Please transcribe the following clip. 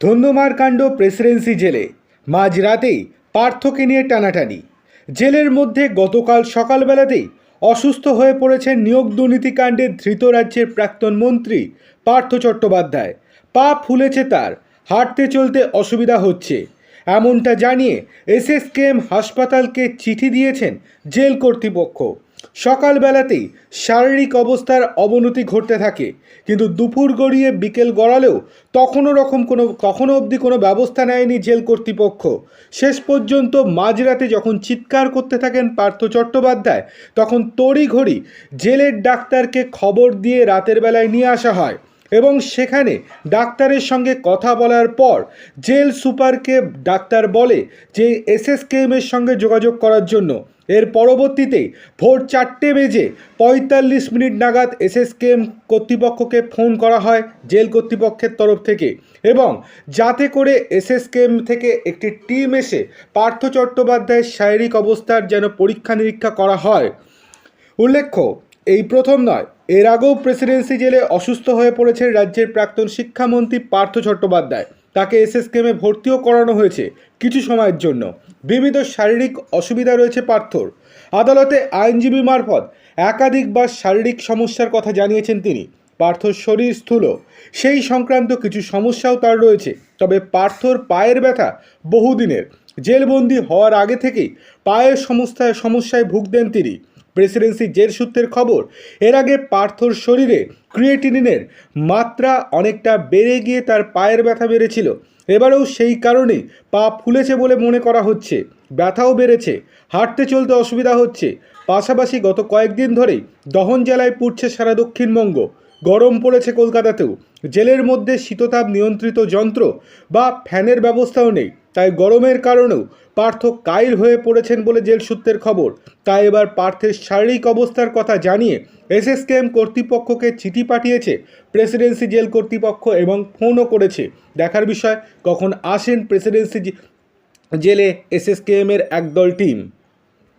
ধন্যমার কাণ্ড প্রেসিডেন্সি জেলে। মাঝরাতেই পার্থকে নিয়ে টানাটানি। জেলের মধ্যে গতকাল সকালবেলাতেই অসুস্থ হয়ে পড়েছেন নিয়োগ দুর্নীতিকাণ্ডে ধৃত রাজ্যের প্রাক্তন মন্ত্রী পার্থ চট্টোপাধ্যায়। পা ফুলেছে তার, হাঁটতে চলতে অসুবিধা হচ্ছে। এমনটা জানিয়ে এসএসকেএম হাসপাতালকে চিঠি দিয়েছেন জেল কর্তৃপক্ষ। সকালবেলাতেই শারীরিক অবস্থার অবনতি ঘটতে থাকে, কিন্তু দুপুর গড়িয়ে বিকেল গড়ালেও তখনও রকম কোনো কখনো অবধি কোনো ব্যবস্থা নেয়নি জেল কর্তৃপক্ষ। শেষ পর্যন্ত মাঝরাতে যখন চিৎকার করতে থাকেন পার্থ চট্টোপাধ্যায়, তখন তড়িঘড়ি জেলের ডাক্তারকে খবর দিয়ে রাতের বেলায় নিয়ে আসা হয় এবং সেখানে ডাক্তারের সঙ্গে কথা বলার পর জেল সুপারকে ডাক্তার বলে যে এসএসকেএমের সঙ্গে যোগাযোগ করার জন্য এর পরবর্তীতে ভোর চারটে বেজে পঁয়তাল্লিশ মিনিট নাগাদ এসএসকেএম কর্তৃপক্ষকে ফোন করা হয় জেল কর্তৃপক্ষের তরফ থেকে এবং যাতে করে এসএসকেএম থেকে একটি টিম এসে পার্থ চট্টোপাধ্যায়ের শারীরিক অবস্থার যেন পরীক্ষা নিরীক্ষা করা হয়। উল্লেখ্য, এই প্রথম নয়, এর আগেও প্রেসিডেন্সি জেলে অসুস্থ হয়ে পড়েছে রাজ্যের প্রাক্তন শিক্ষামন্ত্রী পার্থ চট্টোপাধ্যায়। তাকে এসএসকেমে ভর্তিও করানো হয়েছে কিছু সময়ের জন্য। বিবিধ শারীরিক অসুবিধা রয়েছে পার্থর। আদালতে আইনজীবী মারফত একাধিকবার শারীরিক সমস্যার কথা জানিয়েছেন তিনি। পার্থর শরীর স্থূল। সেই সংক্রান্ত কিছু সমস্যাও তার রয়েছে। তবে পার্থর পায়ের ব্যথা বহুদিনের। জেলবন্দি হওয়ার আগে থেকেই পায়ের সমস্যায় সমস্যায় ভুগতেন তিনি। প্রেসিডেন্সি জের সূত্রের খবর, এর আগে পার্থর শরীরে ক্রিয়েটিনিনের মাত্রা অনেকটা বেড়ে গিয়ে তার পায়ের ব্যথা বেড়েছিল। এবারেও সেই কারণে পা ফুলেছে বলে মনে করা হচ্ছে। ব্যথাও বেড়েছে, হাঁটতে চলতে অসুবিধা হচ্ছে। পাশাপাশি গত কয়েকদিন ধরেই দহন জ্বালায় পুড়ছে সারা দক্ষিণবঙ্গ। গরম পড়েছে কলকাতাতেও। জেলের মধ্যে শীততাপ নিয়ন্ত্রিত যন্ত্র বা ফ্যানের ব্যবস্থাও নেই। তাই গরমের কারণেও পার্থ কাইল হয়ে পড়েছেন বলে জেল সূত্রের খবর। তাই এবার পার্থের শারীরিক অবস্থার কথা জানিয়ে এসএসকেএম কর্তৃপক্ষকে চিঠি পাঠিয়েছে প্রেসিডেন্সি জেল কর্তৃপক্ষ এবং ফোনও করেছে। দেখার বিষয়, কখন আসেন প্রেসিডেন্সি জেলে এসএসকেএমের একদল টিম।